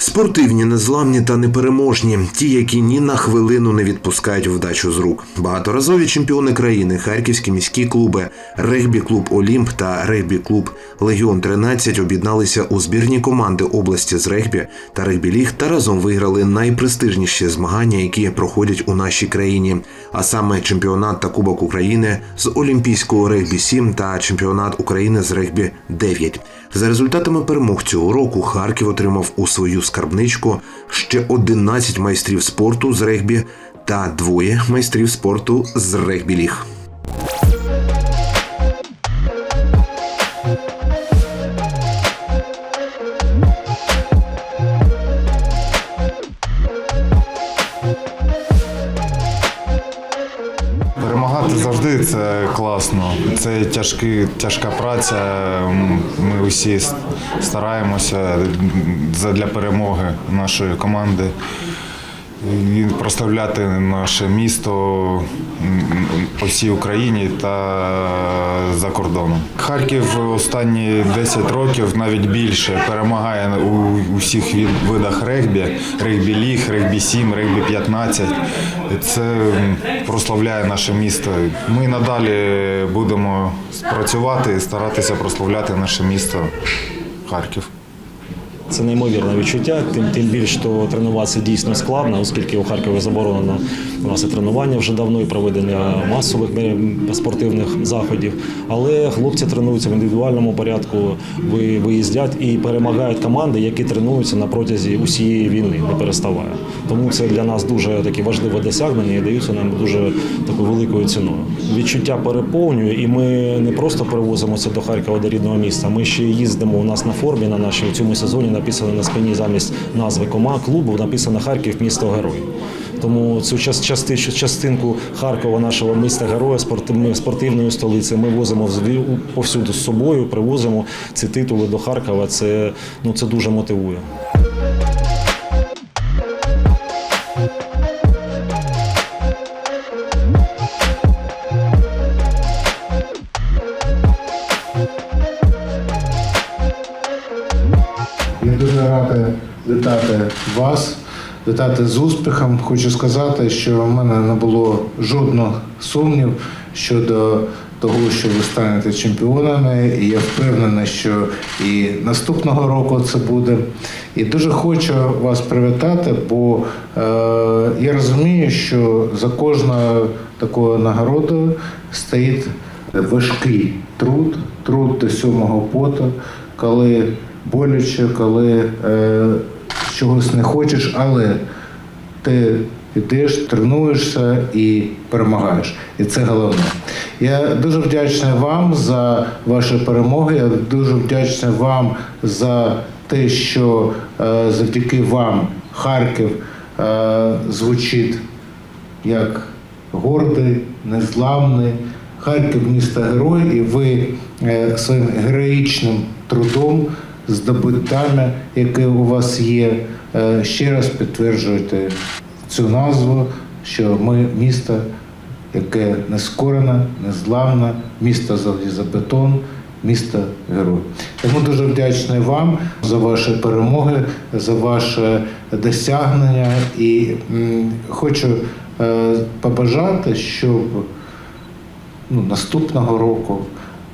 Спортивні, незламні та непереможні, ті, які ні на хвилину не відпускають вдачу з рук. Багаторазові чемпіони країни, харківські міські клуби, регбі-клуб Олімп та регбі-клуб Легіон 13 об'єдналися у збірні команди області з регбі та регбі-ліг та разом виграли найпрестижніші змагання, які проходять у нашій країні, а саме чемпіонат та Кубок України з Олімпійського регбі 7 та чемпіонат України з регбі 9. За результатами перемог цього року Харків отримав у свою скарбничку ще 11 майстрів спорту з регбі та двоє майстрів спорту з регбі-ліг. Це класно. Це тяжкі, тяжка праця. Ми усі стараємося для перемоги нашої команди і прославляти наше місто по всій Україні та за кордоном. Харків останні 10 років, навіть більше, перемагає у від- видах регбі, регбі ліг, регбі 7, регбі 15. Це прославляє наше місто. Ми надалі будемо працювати і старатися прославляти наше місто Харків. Це неймовірне відчуття, тим, тим більше, що тренуватися дійсно складно, оскільки у Харкові заборонено у нас і тренування вже давно, і проведення масових спортивних заходів. Але хлопці тренуються в індивідуальному порядку, виїздять і перемагають команди, які тренуються на протязі усієї війни, не переставає. Тому це для нас дуже таке важливе досягнення і даються нам дуже такою великою ціною. Відчуття переповнює, і ми не просто перевозимося до Харкова до рідного міста. Ми ще їздимо у нас на формі на нашій у цьому сезоні написано на спині замість назви кома клубу написано Харків місто герой. Тому цю час- частинку Харкова, нашого міста героя, спортивної столиці, ми возимо повсюди з собою, привозимо ці титули до Харкова. Це ну це дуже мотивує. Я дуже радий вітати вас, вітати з успіхом. Хочу сказати, що в мене не було жодного сумнів щодо того, що ви станете чемпіонами. І я впевнений, що і наступного року це буде. І дуже хочу вас привітати, бо е, я розумію, що за кожною такою нагородою стоїть важкий труд, труд до сьомого поту, коли боляче, коли е, чогось не хочеш, але ти йдеш, тренуєшся і перемагаєш. І це головне. Я дуже вдячний вам за ваші перемоги. Я дуже вдячний вам за те, що е, завдяки вам Харків е, звучить як гордий, незламний. Харків місто герой, і ви е, своїм героїчним трудом, здобуттями, які у вас є, е, ще раз підтверджуєте цю назву, що ми місто, яке нескорене, незламне, місто залізобетон, місто герой. Тому дуже вдячний вам за ваші перемоги, за ваше досягнення і хочу е, побажати, щоб ну, наступного року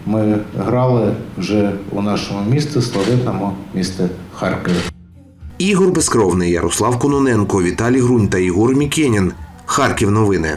ми грали вже у нашому місті, славетному місті Харкові. Ігор Безкровний, Ярослав Кононенко, Віталій Грунь та Ігор Мікенін. Харків новини.